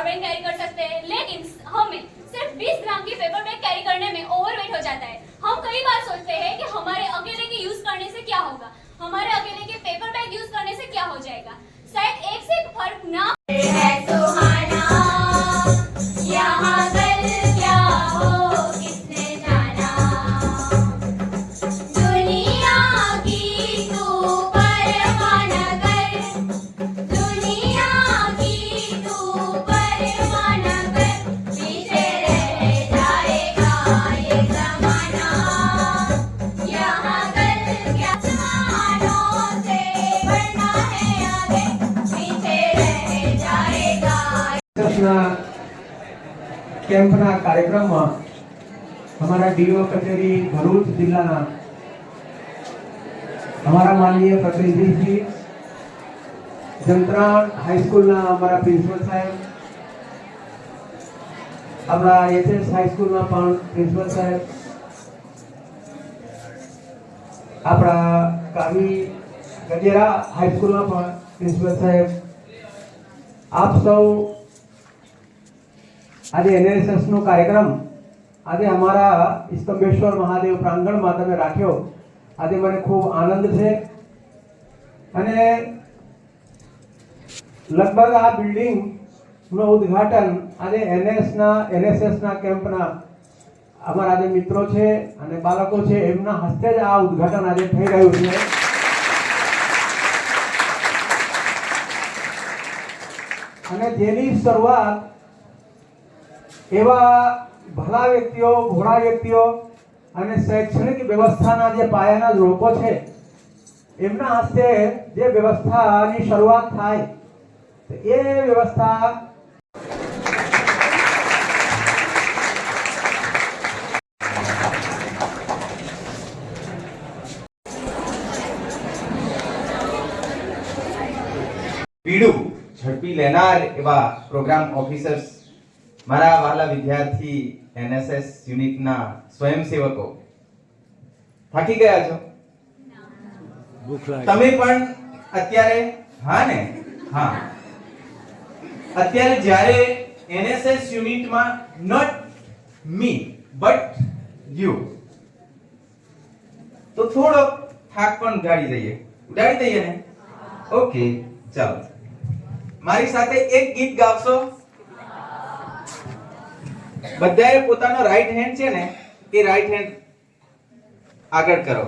Power bank carry कर सकते हैं। लेकिन हमें सिर्फ़ 20 ग्राम की पेपर बैग कैरी करने में ओवरवेट हो जाता है। हम कई बार सोचते हैं कि हमारे अकेले के यूज़ करने से क्या होगा? हमारे अकेले के पेपर बैग यूज़ करने से क्या हो जाएगा? शायद एक से દિવસના કેમ્પના કાર્યક્રમમાં અમારા ડીઓ કચેરી ભરૂચ જિલ્લાના અમારા માનનીય પ્રતિનિધિ શ્રી હાઈસ્કૂલના અમારા પ્રિન્સિપલ સાહેબ, આપણા એસએસ હાઈસ્કૂલના પણ પ્રિન્સિપલ સાહેબ, આપણા કાવી ગજેરા હાઈસ્કૂલના પણ પ્રિન્સિપલ સાહેબ, આપ સૌ આજે એનએસએસ નો કાર્યક્રમ આજે અમારા સ્તંભેશ્વર મહાદેવ પ્રાંગણમાં તમે રાખ્યો. આજે મને ખૂબ આનંદ છે. અને લગભગ આ બિલ્ડિંગનું ઉદ્ઘાટન આજે એનએસના, એનએસએસના કેમ્પના અમારા જે મિત્રો છે અને બાળકો છે, એમના હસ્તે જ આ ઉદ્ઘાટન આજે થઈ રહ્યું છે. અને જેની શરૂઆત એવા ભલા વ્યક્તિઓ, ભોળા વ્યક્તિઓ અને શૈક્ષણિક વ્યવસ્થાના જે પાયાના લોકો છે, એમના હસ્તે જે વ્યવસ્થાની શરૂઆત થાય એ વ્યવસ્થા પીડું ઝડપી લેનાર એવા પ્રોગ્રામ ઓફિસર્સ મારા વાલા વિદ્યાર્થી એનએસએસ યુનિટના સ્વયંસેવકો થાકી ગયા છો? તમે પણ અત્યારે હા ને? હા. અત્યારે જ્યારે એનએસએસ યુનિટમાં નોટ મી બટ યુ તો થોડો થાક પણ ઉડાડી દઈએ. ઉડાડી દઈએ ને? ઓકે ચાલો. મારી સાથે એક ગીત ગાવશો? બધાએ પોતાનો રાઈટ હેન્ડ છે ને એ રાઈટ હેન્ડ આગળ કરો.